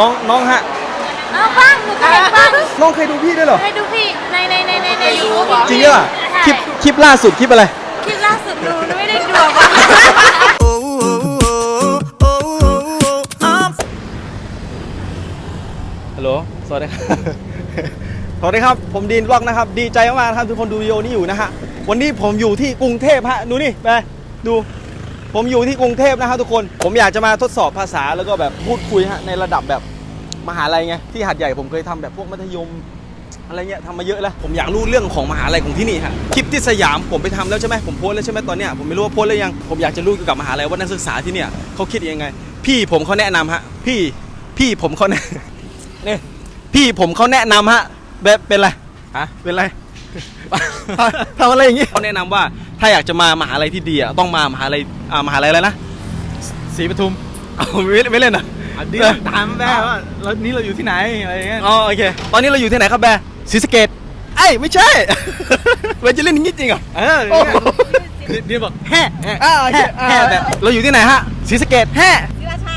น้องน้องฮะ เอาบ้างหนูก็เห็นบ้างน้องเคยดูพี่ด้วยเหรอ ให้ดูพี่ในในในในในยูทูบจริงเหรอคลิปคลิปล่าสุดคลิปอะไร คลิปล่าสุดหนูไม่ได้ดูอะบ้างฮัลโหล สวัสดีครับ สวัสดีครับ ผมดีนบล็อกนะครับ ดีใจมากๆนะครับทุกคนดูวิดีโอนี้อยู่นะฮะ วันนี้ผมอยู่ที่กรุงเทพฮะ ดูนี่ ไป ดู ผมอยู่ที่กรุงเทพนะครับทุกคน ผมอยากจะมาทดสอบภาษาแล้วก็แบบพูดคุยฮะในระดับแบบมหาลัยไงที่หัดใหญ่ผมเคยทำแบบพวกมัธยมอะไรเงี้ยทำมาเยอะแล้ว ผมอยากรู้เรื่องของมหาลัยของที่นี่ฮะคลิปที่สยามผมไปทำแล้วใช่ไหมผมโพสแล้วใช่ไหมตอนเนี้ยผมไม่รู้ว่าโพสแล้วยังผมอยากจะรู้เกี่ยวกับมหาลัยว่านักศึกษาที่เนี่ยเขาคิดยังไง พี่ผมเขาแนะนำฮะ พี่พี่ผมเขาแนะนี่พี่ผมเขาแนะนำฮะแบบเป็นไรฮะเป็นไรทำอะไรอย่างงี้เขาแนะนำว่าถ้าอยากจะมามหาลัยที่ดีอะต้องมามหาลัย อ่ามหาลัยอะไรนะศรีปทุมเอาไม่ไม่เล่นอะอันนี้ถามแม่ว่าแล้วนี่เราอยู่ที่ไหนอะไรอย่างเงี้ยอ๋อโอเค ตอนนี้เราอยู่ที่ไหนครับแบร์ศรีสะเกดไอ้ยไม่ใช่เวยจะเล่นอย่างงี้จริงเหรอ เออโอ้โหเดี๋ยวบอกแฮ่แฮ่อ่าโอเคแห่แบบเราอยู่ที่ไหนฮะศรีสะเกดแห่ศิราชา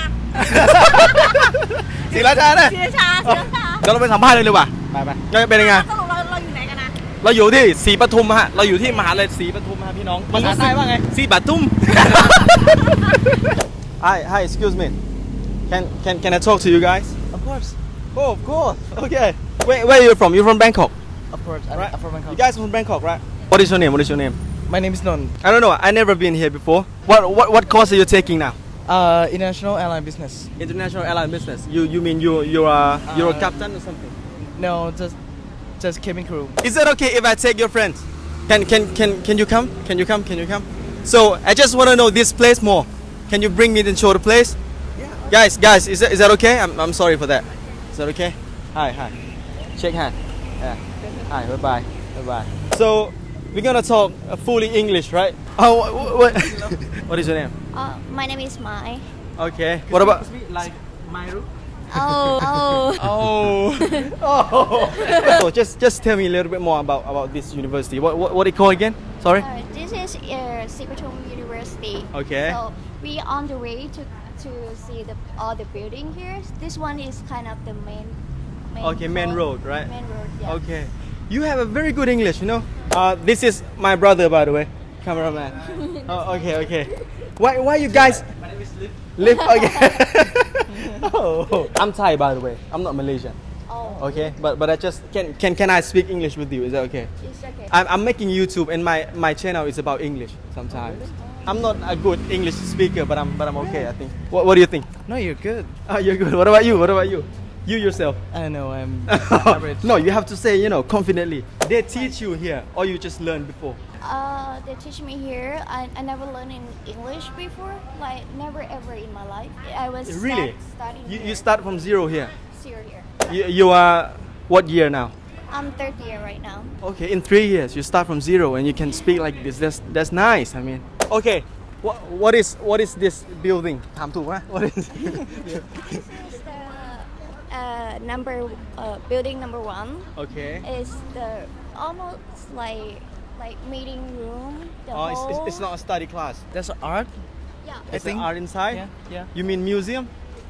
ศรีราชาเนี่ยศิราชาศิราชา เดี๋ยวเราไปสัมภาษณ์เลยดีกว่าไปไปจะเป็นยังไง สรุป เราอยู่ที่ศรีปทุมฮะ เราอยู่ที่มหาลัยศรีปทุมฮะพี่น้องภาษาใต้ว่าไงศรีปทุม Hi hi excuse me can can can I talk to you guys of course Oh of course okay where where are you from you from Bangkok of course I'm, right I'm from Bangkok you guys from Bangkok right what is your name what is your name my name is Non I don't know I never been here before what what what course are you taking now uh international airline business international airline business you you mean you you are you're a Uh, captain or something no just just cabin crew Is it okay if I take your friends? Can can can can you come? Can you come? Can you come? So I just want to know this place more. Can you bring me and show the place? Yeah. Guys, guys, is that is that okay? I'm I'm sorry for that. Is that okay? Hi, hi. Shake hand. Yeah. Hi. Bye bye. Bye bye. So we're gonna talk uh, fully English, right? Oh, what, what, what is your name? Uh, my name is Mai Okay. What about? like my room oh oh Oh. oh. so just just tell me a little bit more about about this university. What what what it called again? Sorry. Uh, this is uh, Sipatum University. Okay. So we on the way to to see the all the building here. This one is kind of the main. main Okay, main road, right? Main road. Yeah. Okay. You have a very good English, you know. Uh, this is my brother, by the way, cameraman. oh, okay, okay. Why, why you guys? my name is Liv Live okay. oh, I'm Thai, by the way. I'm not Malaysian. Oh, Okay, but but I just can can can I speak English with you? Is that okay? it's okay. I'm, I'm making YouTube, and my my channel is about English. Sometimes. Oh, I'm not a good English speaker, but I'm but I'm okay. I think. What What do you think? no you're good Oh, you're good. What about you? What about you? You yourself. I know I'm average no, you have to say, you know, confidently. They teach you here, or you just learn before. Uh, they teach me here. I, I never learned in English before, like never ever in my life. I was really start, studying. You, here. you start from zero here. Zero here. You, you are what year now? I'm third year right now. Okay, in three years you start from zero and you can speak like this. That's that's nice. I mean, okay. What, what is what is this building? I'm? What is? this is the uh, number uh, building number one. Okay. Is the almost like like meeting room. The Oh, it's, it's, it's not a study class. there's art Yeah. I It's think art inside. yeah yeah You mean museum?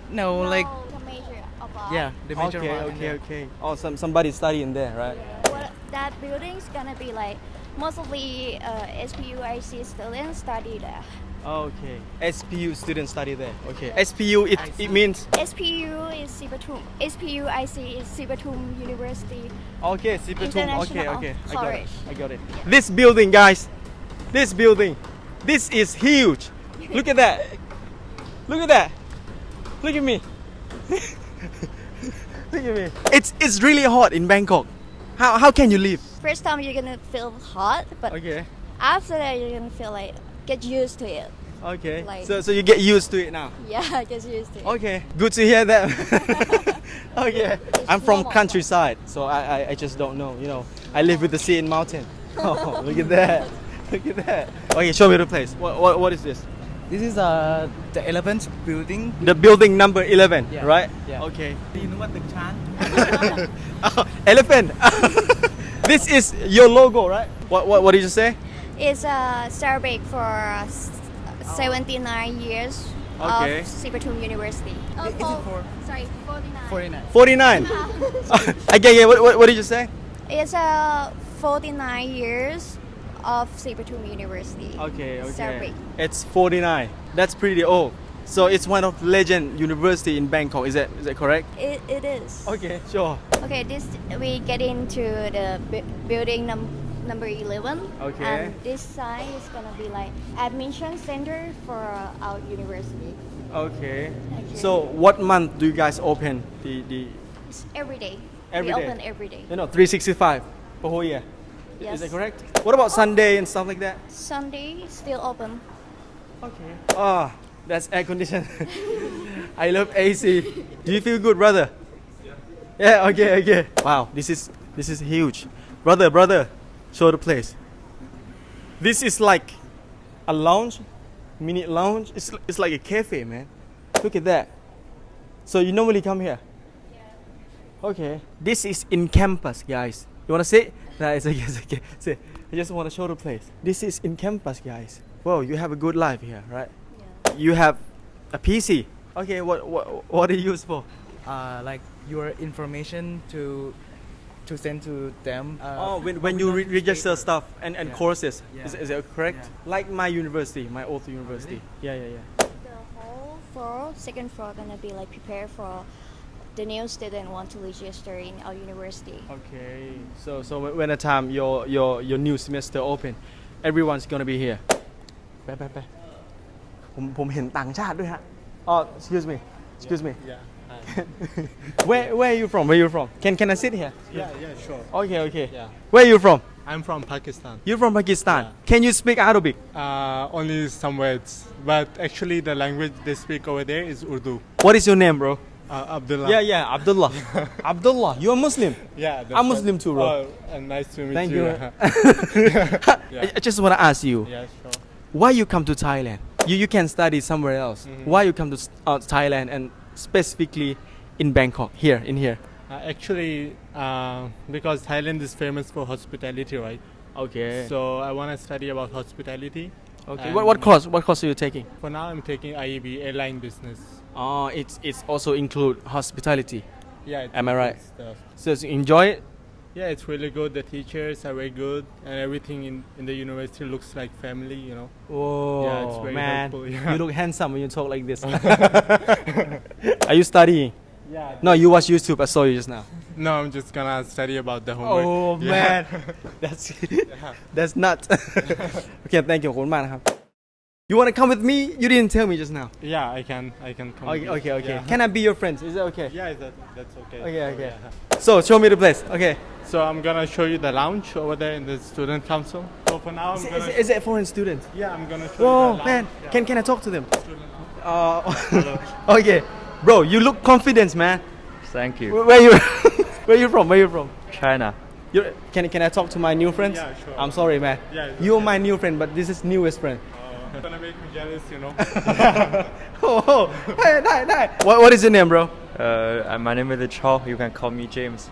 no like the major of art. yeah the major okay, art okay, yeah. okay. Oh, some somebody studying there, right? What that building's gonna be like mostly uh, SPUIC students study there. Oh, okay. SPU students study there. Okay. SPU it, it means SPU is Sibatum. SPUIC is Sibatum University. Okay, Sipatum. Okay, International okay. I got it. College. I got it. This building, guys. This building. This is huge. Look at that. Look at that. Look at me. Look at me. It's it's really hot in Bangkok. How how can you live? First time you're gonna feel hot, but Okay. after that you're gonna feel like get used to it. Okay. Like, so, so you get used to it now? Yeah, I get used to it. Okay. Good to hear that. okay. I'm from countryside, so I, I, I, just don't know. You know, I live with the sea and mountain. Oh, look at that. Look at that. Okay, show me the place. What, what, what is this? This is uh, the 11th building. The building number 11, yeah. right? Yeah. Okay. Do you know what the chant? oh, elephant. this is your logo, right? What, what, what did you say? It's a star Arabic for uh, 79 years Okay. of Sibatum University. Oh, Is it for- Sorry, 49 49 again yeah what, what, what did you say? It's uh, 49 years of Sabertoon University. okay okay. Celebrate. it's 49 that's pretty old. So it's one of legend university in Bangkok. Is that is that correct? It, it is. okay sure. Okay, this we get into the bu- building num- number 11. Okay. And this sign is gonna be like admission center for our university. okay Okay. so what month do you guys open the the It's every day. Every we day? open every day. you know 365 for whole year Yes. is that correct what about Sunday and stuff like that Sunday still open. Okay. Ah, that's air conditioned. I love AC. Do you feel good, brother? Yeah. Yeah. Okay. Okay. Wow. This is this is huge, brother. Brother, show the place. This is like a lounge, mini lounge. It's it's like a cafe, man. Look at that. So you normally come here. Yeah. Okay. This is in campus, guys. You wanna see? No, it's okay. It's okay. See, I just wanna show the place. This is in campus, guys. Whoa, you have a good life here, right? Yeah. You have a PC. Okay. What what what do you use for? uh, like your information to to send to them uh, oh, when, when you re- register stuff and, and Yeah. courses, Yeah. is, is that correct? Yeah. Like my university, my old university. Yeah, yeah, yeah. The whole floor, second floor, gonna be like prepared for the new student want to register in our university. Okay. So so when when the time your your your new semester open, everyone's gonna be here. ไปไปไปผมผมเห็นต่างชาติด้วยฮะอ๋อ excuse me excuse me Yeah. where where are you from where are you from can can I sit here Yeah, yeah, sure. okay okay Yeah. where are you from I'm from Pakistan. you from Pakistan can you speak Arabic Uh, only some words, but actually the language they speak over there is Urdu. what is your name bro Uh, Abdullah. yeah yeah Abdullah Abdullah you are a Muslim Yeah. I'm. Muslim too, bro. Oh, and nice to meet you. thank you. Yeah. I, just want to ask you yeah, sure. why you come to Thailand? You you can study somewhere else. Mhm. Why you come to uh, Thailand and specifically in Bangkok here in here? Uh, actually, uh, because Thailand is famous for hospitality, right? Okay. So I want to study about hospitality. okay. What, what course? What course are you taking? For now, I'm taking IEB airline business. Oh, it's it's also include hospitality. Yeah. Am I right? the- So enjoy it Yeah, it's really good. The teachers are very good, and everything in, in the university looks like family, you know. Oh Yeah, it's very man, helpful, yeah. you look handsome when you talk like this. are you studying? Yeah. No, you watch YouTube. I saw you just now. No, I'm just gonna study about the homework. Oh Yeah. man, that's that's nuts. okay, thank you ขอบคุณมากนะครับ You wanna come with me? You didn't tell me just now. Yeah, I can. I can come. Okay, with you. okay, okay. Yeah. Can I be your friend? Is that okay? Yeah, that, that's okay. Okay, So, okay. yeah. So show me the place. Okay. So I'm gonna show you the lounge over there in the student council. So for now, I'm Is, gonna. is, is it foreign student? yeah, I'm gonna show Whoa, you the lounge. man. Yeah. Can can I talk to them? Student- Uh, okay, bro. You look confident, man. Thank you. Where, where you? where you from? Where you from? China. You can can I talk to my new friends? Yeah, sure. I'm sorry, man. Yeah, it's You're okay. my new friend, but this is newest friend. Oh, gonna make me jealous, you know. oh, hey, hey, hey. What what is your name, bro? Uh, my name is Chao. You can call me James.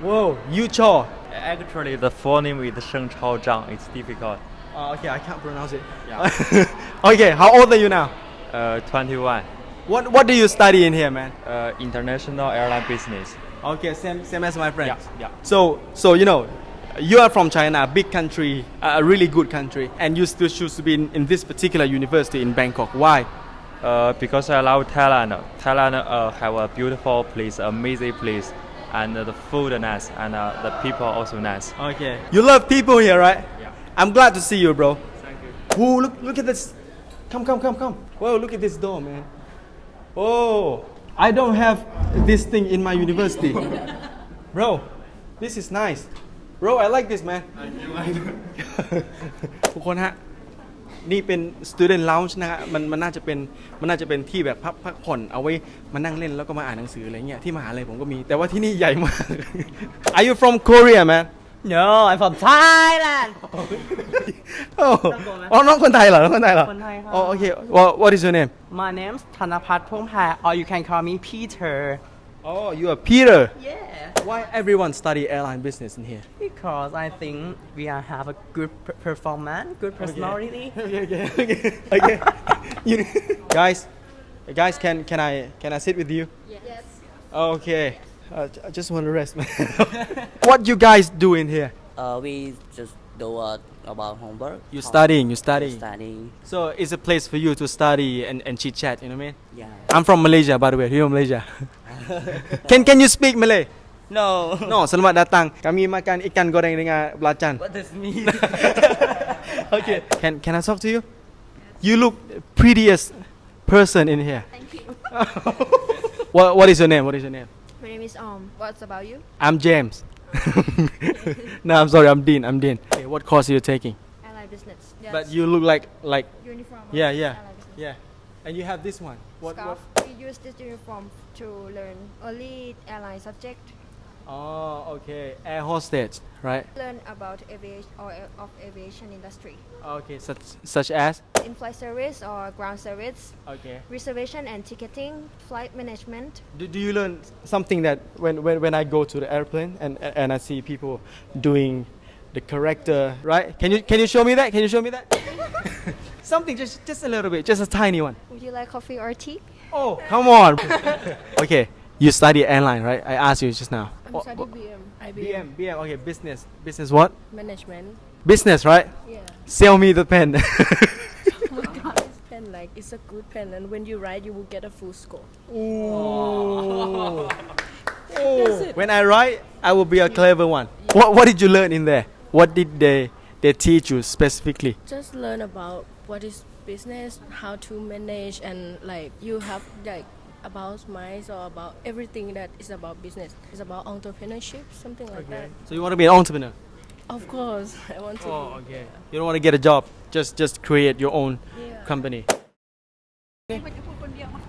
Whoa, you Chaw. Actually, the full name is Sheng Chao Zhang. It's difficult. Uh, okay, I can't pronounce it. Yeah. okay, how old are you now? Uh, 21. What What do you study in here, man? Uh, international airline business. Okay, same same as my friend. Yeah, yeah. So so you know, you are from China, a big country, a really good country, and you still choose to be in, in this particular university in Bangkok. Why? Uh, because I love Thailand. Thailand uh, have a beautiful place, amazing place, and uh, the food nice, and uh, the people also nice. Okay. You love people here, right? Yeah. I'm glad to see you, bro. Thank you. Whoa, look look at this. Come come come come. Whoa, look at this door, man. Oh, I don't have this thing in my university. bro, this is nice. Bro, I like this, man. ทุกคนฮะ นี่เป็น student lounge นะฮะมันมันน่าจะเป็นมันน่าจะเป็นที่แบบพักพักผ่อนเอาไว้มานั่งเล่นแล้วก็มาอ่านหนังสืออะไรเงี้ยที่มหาลัยผมก็มี แต่ว่าที่นี่ใหญ่มาก Are you from Korea man No, I'm from Thailand. โอ้อ๋อน้องคนไทยเหรอน้องคนไทยเหรอคนไทยครับอ๋อโอเค what what is your name My name's Thanapat Phongpai, or you can call me Peter. Oh you are Peter Yeah. why everyone study airline business in here Because I think we are have a good per- performance, good personality. okay okay okay okay you, guys guys can can I can I sit with you Yes. Okay. Uh, j- I just want to rest, man. what you guys do in here? Uh, we just do uh, about homework. You Home- studying, you studying. Studying. So it's a place for you to study and, and chit chat, you know what I mean? Yeah. I'm from Malaysia, by the way. You from Malaysia? can can you speak Malay? No. No, selamat datang. Kami makan ikan goreng dengan belacan. What does mean? okay. Can can I talk to you? You look prettiest person in here. Thank you. What what is your name? What is your name? My name is Um. What's about you? I'm James. no, I'm sorry. I'm Dean. I'm Dean. Okay, what course are you taking? Ally business. Yes. But you look like like uniform. yeah yeah yeah. And you have this one. What Scarf. what? We use this uniform to learn only airline subject. Oh, okay. Air hostess, right? Learn about aviation or uh, of aviation industry. Okay, such such as. In-flight service or ground service. Okay. Reservation and ticketing. Flight management. Do, do you learn something that when, when, when I go to the airplane and, and I see people doing the character, right? Can you can you show me that? Can you show me that? something just just a little bit, just a tiny one. Would you like coffee or tea? Oh, come on. okay, you study airline, right? I asked you just now. What- what- BM. BM, BM. Okay, business. Business what? Management. Business, right? Yeah. Sell me the pen. Oh pen like it's a good pen, and when you write, you will get a full score. Ooh. When I write, I will be a clever one. What What did you learn in there? What did they they teach you specifically? Just learn about what is business, how to manage, and like you have like about minds or about everything that is about business. It's about entrepreneurship, something like that. So you want to be an entrepreneur? Of course, I want to. Oh, be. okay. You don't want to get a job. Just just create your own Yeah. company.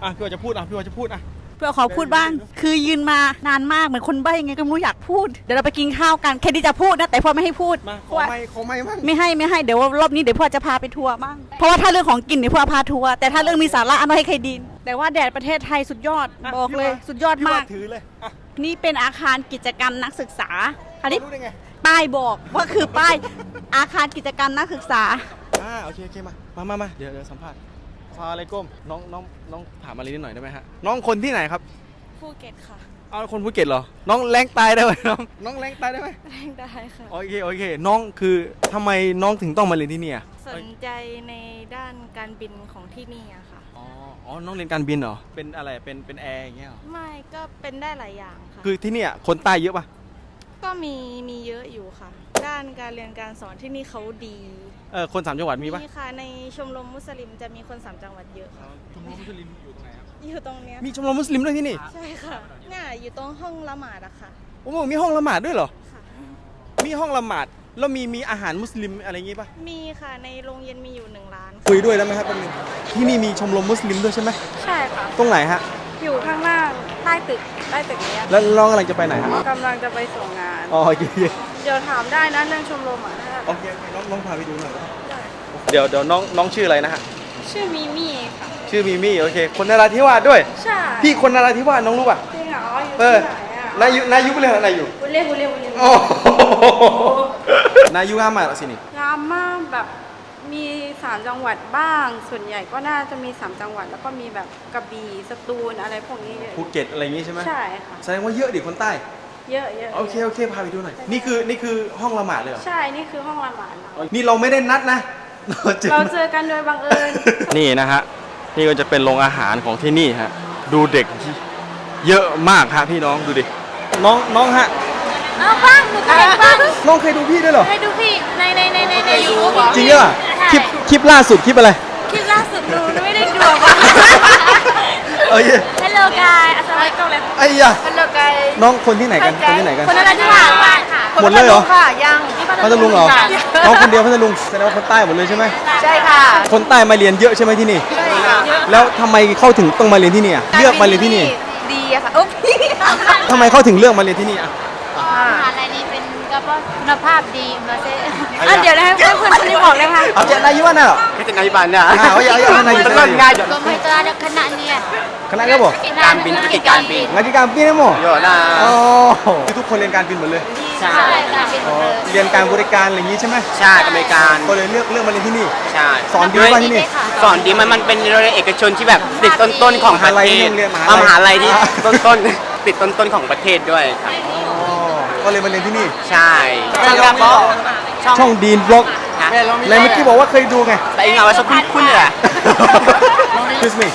อ่ะพี่ว่าจะพูดอ่ะพี่ว่าจะพูดอ่ะ เพื่อขอพูดบ้าง คือยืนมานานมากเหมือนคนใบ้ยังไงก็ไม่รู้อยากพูด เดี๋ยวเราไปกินข้าวกันแค่ที่จะพูดนะ แต่พ่อไม่ให้พูดมาขเพอราะว่าไม่ขอไม่มั่งไม่ให้ไม่ให้เดี๋ยวรอบนี้เดี๋ยวพ่อจะพาไปทัวร์บ้างเพราะว่าถ้าเรื่องของกินเดี๋ยวพ่อพาทัวร์แต่ถ้าเรื่องมีสาระอันน้อยให้ใครดิน แต่ว่าแดดประเทศไทยสุดยอดะบอกเลยพี่ว่าสุดยอดพี่มาว่ากถือเลยอะนี่เป็นอาคารกิจกรรมนักศึกษาอันนี้รู้ได้ไงป้ายบอกว่าคือป้ายอาคารกิจกรรมนักศึกษาอ่าโอเคโอเคมามามามาเดี๋ยวเดี๋ยวสัมภาษณ์ ซาอะไรก้มน้องน้องน้องถามอะไรนิดหน่อยได้ไหมฮะน้องคนที่ไหนครับภูเก็ตค่ะเอาคนภูเก็ตเหรอ น้องแรงตายได้ไหมน้องน้องแรงตายได้ไหมแรงได้ค่ะ โอเคโอเค น้องคือทำไมน้องถึงต้องมาเรียนที่นี่อะสนใจในด้านการบินของที่นี่อะค่ะ อ๋ออ๋อน้องเรียนการบินเหรอเป็นอะไรเป็นเป็นแอร์อย่างเงี้ยเหรอไม่ก็เป็นได้หลายอย่างค่ะ คือที่เนี่ยคนใต้เยอะปะก็มีมีเยอะอยู่ค่ะ ด้านการเรียนการสอนที่นี่เขาดี เออคนสามจังหวัดมีปะมีค่ะในชมรมมุสลิมจะมีคนสามจังหวัดเยอะค่ะชมรมมุสลิมอยู่ตรงไหนครับอยู่ตรงเนี้ยมีชมรมมุสลิมด้วยที่นี่ใช่ค่ะเนี่ยอยู่ตรงห้องละหมาดอะค่ะโอ้โหมีห้องละหมาดด้วยเหรอค่ะมีห้องละหมาดแล้วมีมีอาหารมุสลิมอะไรอย่างงี้ปะมีค่ะในโรงเรียนมีอยู่หนึ่งร้านคุยด้วยได้ไหมครับแป๊บนึงที่นี่มีชมรมมุสลิมด้วยใช่ไหมใช่ค่ะตรงไหนฮะอยู่ข้างล่างใต้ตึกใต้ตึกนี้แล้วน้องกำลังจะไปไหนฮะกำลังจะไปส่งงานอ๋อโอเคโอเคเดี๋ยวถามได้นะเรื่องชมรมอะ โอเคโอเคน้องน้องพาไปดูหน่อยเดี๋ยวเดี๋ยวน้องน้องชื่ออะไรนะฮะ ชื่อมิมี่ค่ะ ชื่อมีมี่โอเค คนนราธิวาสด้วย ใช่พี่คนนราธิวาสน้องรู้ป่ะ จริงเหรออยู่เอที่อ ไหนอะนายุนายุไปเลยนายุบุเล่บุเล่บุเล่โอ้นายุงามมากสินี่ งามมากแบบมีสามจังหวัดบ้าง ส่วนใหญ่ก็น่าจะมีสามจังหวัด แล้วก็มีแบบกระบี่สตูลอะไรพวกนี้เยอะภูเก็ตอะไรอย่างงี้ใช่ไหมใช่ค่ะ แสดงว่าเยอะดิคนใต้ เยอะเยอะโอเคโอเคพาไปดูหน่อยนี่คือนี่คือห้องละหมาดเลยเหรอใช่นี่คือห้องละหมาดเรานี่เราไม่ได้นัดนะเราเจอเราเจอกันโดยบังเอิญนี่นะฮะนี่ก็จะเป็นโรงอาหารของที่นี่ฮะดูเด็กเยอะมากฮะพี่น้องดูดิน้องน้องฮะเอาบ้างหนูเคยเห็นบ้างน้องเคยดูพี่ด้วยเหรอเคยดูพี่ในในในในในยูทูบจริงเหรอคลิปคลิปล่าสุดคลิปอะไรคลิปล่าสุดหนูไม่ได้ดู อะเอ้ย Hello guys อัสสลามุอะลัยกุมเลยไอ้ยะ Hello guys น้องคนที่ไหนกันคนที่ไหนกัน คนนราธิวาสค่ะหมดเลยเหรอ ค่ะยังที่พัทลุงเหรอน้องคนเดียวพัทลุงแสดงว่าคนใต้หมดเลยใช่ไหมใช่ค่ะคนใต้มาเรียนเยอะใช่ไหมที่นี่ ใช่ค่ะแล้วทำไมเข้าถึงต้องมาเรียนที่นี่อะเลือกมาเรียนที่นี่ดีอะค่ะอุ๊บทำไมเข้าถึงเลือกมาเรียนที่นี่อะมหา ลัยนี้เป็นกระเพาะคุณภาพดีมาเซ่อะเดี๋ยวนะให้เพื่อนคนนี้บอกเลยค่ะ เอาเจนายุวะน่ะเหรอ Kita ngaji banyak. อ่าเอาอย่าเอาอย่าเอานายุนายุก็ไม่ต้อง ada kena ni ya. คณะก็บอกการบินธุรกิจการบินงานที่การบินนะโม Yo อ๋อ lah. คือทุกคนเรียนการบินหมดเลย ใช่การบินหมอ๋อดเลยเรียนการบริการอะไรอย่างงี้ใช่ไหมใช่อเมริกันก็เลยเลือกเลือกมาเรียนที่นี่ ใช่สอนดีป่ะที่นี่ สอนดีมันมันเป็นโรงเรียนเอกชนที่แบบติดต้นๆของประเทศมหาลัยนี่โรงเรียนมหาลัย อะมหาลัยที่อ่าต้นๆติดติดต้นๆของประเทศด้วยครับ อ๋อ ก็เลยมาเรียนที่นี่ ใช่ช่องดีนบล็อกในเมื่อกี้บอกว่าเคยดูไง แต่อีกหน่อยว่าสักคุณคุณเนี่ย Excuse me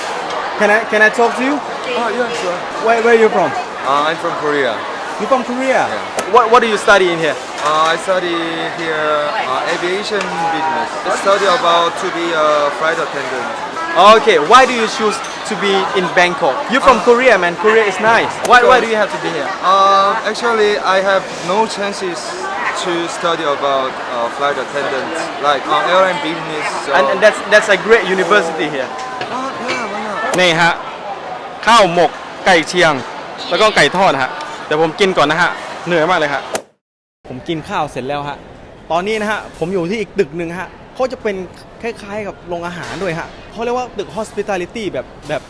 can I can I talk to you Oh, yeah, sure. where where are you from Uh, I'm from Korea. you from Korea what what do you study in here Uh, I study here uh, aviation business. I study about to be a flight attendant. okay why do you choose to be in Bangkok you from Korea man Korea is nice why why do you have to be here Uh, actually, I have no chances to study about uh, flight attendant, like uh, airline business. So. and, and that's that's a great university here Uh, yeah, why not? นี่ฮะ ข้าวหมกไก่เชียง แล้วก็ไก่ทอดฮะเดี๋ยวผมกินก่อนนะฮะ เหนื่อยมากเลยฮะผมกินข้าวเสร็จแล้วฮะ ตอนนี้นะฮะ ผมอยู่ที่อีกตึกหนึ่งฮะ เขาจะเป็นคล้ายๆกับโรงอาหารด้วยฮะเขาเรียกว่าตึก hospitality แบบแบบ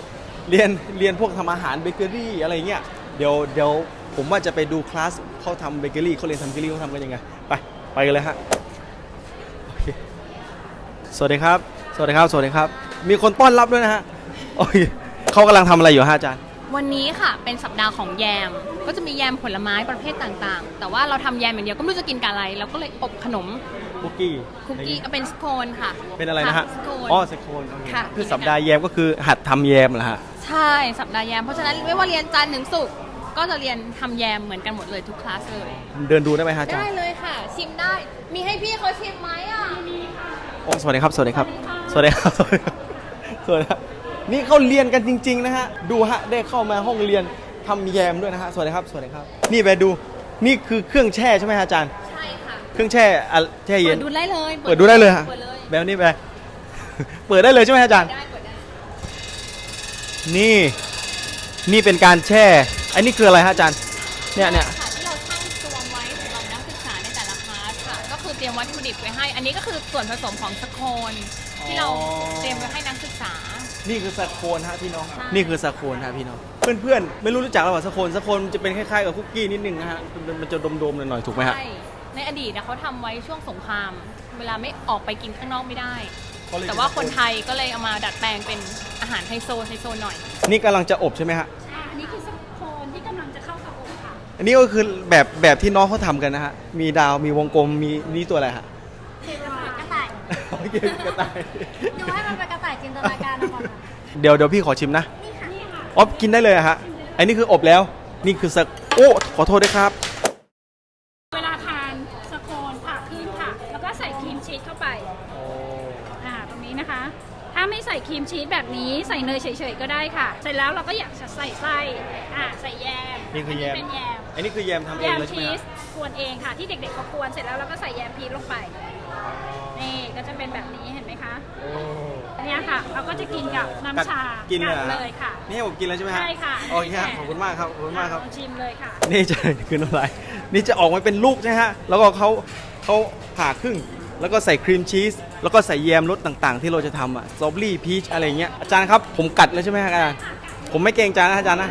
เรียนเรียนพวกทำอาหารเบเกอรี่อะไรเงี้ยเดี๋ยวเดี๋ยวผมว่าจะไปดูคลาสเขาทำเบเกอรี่เขาเรียนทำเบเกอรี่เขาทำกันยังไง ไปไปกันเลยฮะโอเคสวัสดีครับ สวัสดีครับ สวัสดีครับ มีคนต้อนรับด้วยนะฮะโอเคเขากำลังทำอะไรอยู่ฮะอาจารย์ วันนี้ค่ะเป็นสัปดาห์ของแยม ก็จะมีแยมผลไม้ประเภทต่างๆ แต่ว่าเราทำแยมอย่างเดียวก็ไม่รู้จะกินกับอะไร เราก็เลยอบขนม คุกกี้ คุกกี้เอาเป็นสโคนค่ะเป็นอะไรนะฮะ สโคนอ๋อสโคนโอเคค่ะคือสัปดาห์แยมก็คือหัดทำแยมเหรอฮะ ใช่สัปดาห์แยม เพราะฉะนั้นไม่ว่าเรียนจันทร์ถึงศุกร์ก็จะเรียนทำแยมเหมือนกันหมดเลยทุกคลาสเลย เดินดูได้ไหมฮะอาจารได้ย์เลยค่ะ ชิมได้ มีให้พี่เขาชิมไหมอะมีค่ะโอ้สวัสดีครับ สวัสดีครับ สวัสดีครับ สวัสดีครับ สวัสดีครับ นี่เขาเรียนกันจริง ๆ นะฮะ ดูฮะ ได้เข้ามาห้องเรียนทำแยมด้วยนะฮะ สวัสดีครับ สวัสดีครับ นี่ไปดู นี่คือเครื่องแช่ใช่ไหมฮะอาจารย์ ใช่ค่ะ เครื่องแช่อะแช่เย็เปิน ดดูได้เลยเปิดดูได้เลยฮะเปิดเลยแบบนี้ไป เปิดได้เลยใช่ไหมฮะอาจารย์ ได้เปิดได้นี่ นี่เป็นการแช่ อันนี้คืออะไรฮะอาจารย์ เนี่ยเนี่ย ค่ะที่เราช่างตวงไว้สำหรับนักศึกษาในแต่ละคลาสค่ะ ก็คือเตรียมวัตถุดิบไว้ให้ อันนี้ก็คือส่วนผสมของสโคนที่เราอ๋อเตรียมไว้ให้นักศึกษา นี่คือสะโคนฮะพี่น้อง ใช่ นี่คือสะโคนฮะพี่น้อง เพื่อนๆ ไม่รู้รู้จักหรือเปล่าสะโคนสะโคนมันจะเป็นคล้ายๆกับคุกกี้นิดนึงนะฮะมันมันจะดมๆหน่อยๆถูกไหมฮะ ใช่ ในอดีตเนี่ยเขาทำไว้ช่วงสงคราม เวลาไม่ออกไปกินข้างนอกไม่ได้เขาเลยแต่ว่าคนไทยก็เลยเอามาดัดแปลงเป็นอาหารไฮโซไฮโซหน่อย นี่กำลังจะอบใช่ไหมฮะอันนี้คือสโคนที่กำลังจะเข้าเตาอบค่ะ อันนี้ก็คือแบบแบบที่น้องเขาทำกันนะฮะ มีดาว มีวงกลม มีนี่ตัวอะไรฮะกระต่ายโอเคกระต่าย ดูให้มันเป็นกระต่ายจินตนาการนะก่อนเดี๋ยวเดี๋ยวพี่ขอชิมนะอ๋อ กินได้เลยอะฮะ อันนี้คืออบแล้ว นี่คือสะโอ้ ขอโทษด้วยครับ นี้ใส่เนยเฉยๆก็ได้ค่ะ เสร็จแล้วเราก็อยากจะใส่ไส้อ่าใส่แยมนี่คือแยม เป็นแยมอันนี้คือแยมทำเอแยงมเลยใช่ไหมชีฮะสกวนเองค่ะ ที่เด็กๆเขากวนเสร็จแล้วเราก็ใส่แยมพีชลงไป นี่ก็จะเป็นแบบนี้เห็นไหมคะเนี่ยค่ะ เราก็จะกินกับน้ำชากินเลยเหรอฮะเลยค่ะ นี่ให้ผมกินแล้วใช่ไหมฮะใช่ค่ะโอเคครับขอบคุณมากครับขอบคุณมากครับ ลองชิมเลยค่ะ นี่จะ คือน้ำลายนี่จะออกมาเป็นลูกใช่ไหมฮะ แล้วก็เขาเขาผ่าครึ่ง แล้วก็ใส่ครีมชีส แล้วก็ใส่แยมรสต่างๆ ที่เราจะทำอะสตรอเบอรี่พีชอะไรเงี้ย อาจารย์ครับ ผมกัดแล้วใช่ไหมอาจารย์ ผมไม่เกรงใจนะอาจารย์นะ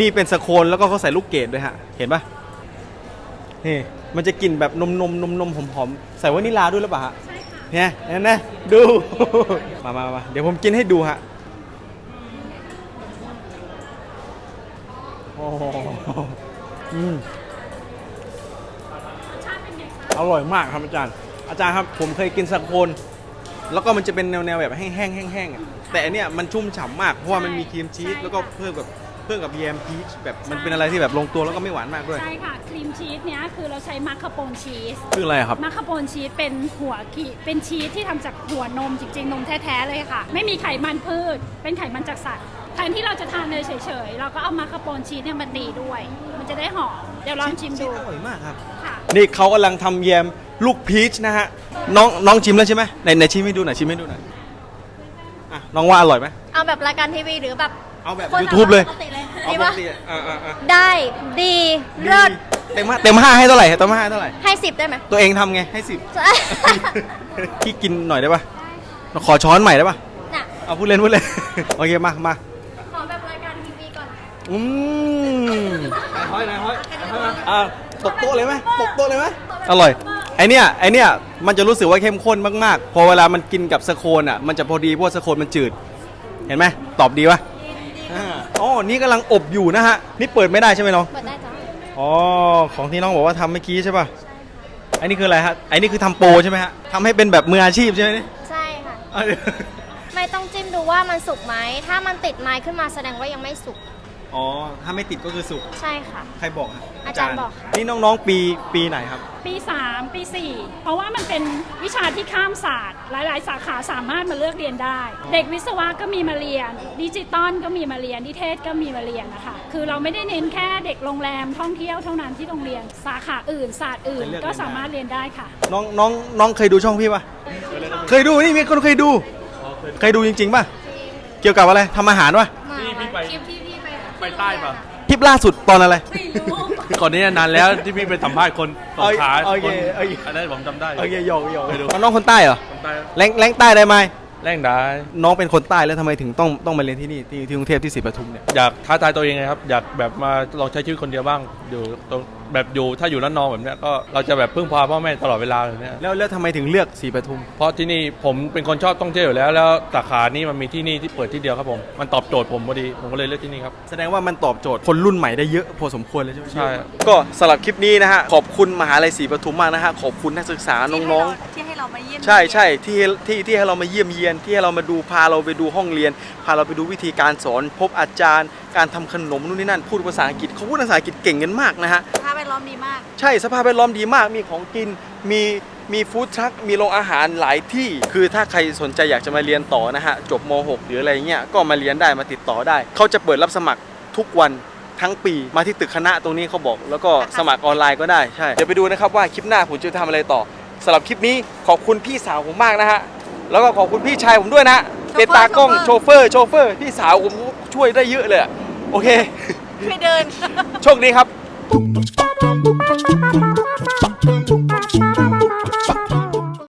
นี่เป็นสโคนแล้วก็เขาใส่ลูกเกดด้วยฮะ เห็นปะนี่ มันจะกลิ่นแบบนมนมนมนมหอมหอมๆใส่วานิลลาด้วยหรือเปล่าฮะเนี่ยเนี่ยนะดู มามามาเดี๋ยวผมกินให้ดูฮะ โอ้โหอืม อร่อยมากครับอาจารย์ อาจารย์ครับผมเคยกินสะโคนแล้วก็มันจะเป็นแนวแนวๆแบบแห้งๆแห้งๆอะแต่อันเนี้ยมันชุ่มฉ่ำมากเพราะว่ามันมีครีมชีสแล้วก็เพิ่มกับเพิ่มกับแยมพีชแบบมันเป็นอะไรที่แบบลงตัวแล้วก็ไม่หวานมากด้วย ใช่ค่ะ ครีมชีสเนี้ยคือเราใช้มัคคาโปนชีส คืออะไรอะครับ มัคคาโปนชีสเป็นหัวกีเป็นชีสที่ทำจากหัวนมจริงๆ นมแท้ๆเลยค่ะ ไม่มีไขมันพืช เป็นไขมันจากสัตว์แทนที่เราจะทานเนยเฉยๆ เราก็เอามัคคาโปนชีสเนี่ยมาตีด้วย มันจะได้หอม เดี๋ยวลองชิมดูอร่อยมากครับค่ะ นี่เขากำลังทำแยมลูกพีชนะฮะน้องน้องชิมแล้วใช่ไหมในในชิมให้ดูหน่อยชิมให้ดูหน่อยอะน้องว่าอร่อยไหมเอาแบบรายการทีวีหรือแบบเอาแบบ คน YouTube เลยปกติเลยเอาดีปปะกติอะอะอะอะได้ดีเลิศเต็มห้าเต็มห้าให้เท่าไหร่เต็มห้าให้เท่าไหร่ ให้สิบได้ไหม ตัวเองทำไงให้สิบ พี่กินหน่อยได้ปะขอช้อนใหม่ได้ปะน่ะ เอาพูดเล่นพูดเล่น โอเคมามาขอแบบรายการทีวีก่อน อืมนายห้อยนายห้อยอะ ตบโต๊ะเลยไหมตบโต๊ะเลยไหมอร่อยไอเนี้ยไอเนี้ยมันจะรู้สึกว่าเข้มข้นมากๆ พอเวลามันกินกับสโคนอะมันจะพอดีเพราะว่าสโคนมันจืด เห็นไหมตอบดีปะอ่าอ๋อนี่กำลังอบอยู่นะฮะนี่เปิดไม่ได้ใช่ไหมน้องเปิดได้จ้ะอ๋อของที่น้องบอกว่าทำเมื่อกี้ใช่ป่ะใช่ค่ะอันนี้คืออะไรฮะอันนี้คือทำโปรใช่ไหมฮะทำให้เป็นแบบมืออาชีพใช่ไหมเนี่ยใช่ค่ะเอาไม่ต้องจิ้มดูว่ามันสุกไหมถ้ามันติดไม้ขึ้นมาแสดงว่ายังไม่สุก อ๋อ ถ้าไม่ติดก็คือสุกใช่ค่ะ ใครบอกฮะอาจารย์บอกค่ะ นี่น้องๆปีปีไหนครับ ปี 3 ปี 4 เพราะว่ามันเป็นวิชาที่ข้ามศาสตร์ หลาย ๆ สาขาสามารถมาเลือกเรียนได้ เด็กวิศวะก็มีมาเรียน ดิจิตอลก็มีมาเรียนนิเทศก็มีมาเรียนนะคะคือเราไม่ได้เน้นแค่เด็กโรงแรมท่องเที่ยวเท่านั้นที่โรงเรียนสาขาอื่นศาสตร์อื่นจะเลือกเรียนก็ได้สามารถเรียนได้ค่ะ น้องน้องน้องเคยดูช่องพี่ป่ะเคยดูนี่มีคนเคยดู เคยดูจริงๆป่ะเกี่ยวกับอะไรทำอาหารป่ะคลิปที่พี่ ไปไปใต้ปะคลิปล่าสุดตอนอะไรก่อนนี้นานแล้วที่พี่ไปสัมภาษณ์คนสงขลาโอเคคนโอเค อันนั้นผมจำได้โอเคโยกโยกไปดูน้องคนใต้เหรอคนใต้แรงแรงใต้ได้ไหมแรงได้น้องเป็นคนใต้แล้วทำไมถึงต้องต้องมาเรียนที่นี่ที่ที่กรุงเทพที่ศรีปทุมเนี่ยอยากท้าทายตัวเองไงครับ อยากแบบมาลองใช้ชีวิตคนเดียวบ้างอยู่ตรง แบบอยู่ถ้าอยู่ร้านนองแบบเนี้ยก็เราจะแบบพึ่งพาพ่อแม่ตลอดเวลาแบบเนี้ยแล้วแล้วทำไมถึงเลือกศรีปทุม เพราะที่นี่ผมเป็นคนชอบท่องเที่ยวอยู่แล้ว แล้วสาขานี้มันมีที่นี่ที่เปิดที่เดียวครับผมมันตอบโจทย์ผมพอดีผมก็เลยเลือกที่นี่ครับ แสดงว่ามันตอบโจทย์คนรุ่นใหม่ได้เยอะพอสมควรเลยใช่ไหมใช่ ก็สำหรับคลิปนี้นะฮะขอบคุณมหาลัยศรีปทุมมากนะฮะขอบคุณนักศึกษาน้องๆ ที่ให้เรามาเยี่ยมใช่ใช่ที่ที่ที่ให้เรามาเยี่ยมเยียน ที่ให้เรามาดูพาเราไปดูห้องเรียน พาเราไปดูวิธีการสอน พบอาจารย์ การทำขนมนู่นนี่นั่นพูดภาษาอังกฤษเขาพูดภาษาอังกฤษเก่งกันมากนะฮะสภาพแวด ล้อมดีมาก ใช่สภาพแวดล้อมดีมาก มีของกิน มีมีฟู้ดทรัค มีโรงอาหารหลายที่ คือถ้าใครสนใจอยากจะมาเรียนต่อนะฮะ จบม .6 หรืออะไรเงี้ย ก็มาเรียนได้มาติดต่อได้ เขาจะเปิดรับสมัครทุกวันทั้งปีมาที่ตึกคณะตรงนี้เขาบอก แล้วก็สมัครออนไลน์ก็ได้ ใช่ เดี๋ยวไปดูนะครับว่าคลิปหน้าผมจะทำอะไรต่อสำหรับคลิปนี้ขอบคุณพี่สาวผมมากนะฮะ แล้วก็ขอบคุณพี่ชายผมด้วยนะเป็นตากล้องโชเฟอร์โชเฟอร์พี่สาวผมช่วยได้เยอะเลยอะโอเคไม่เดิน โชคดีครับ Música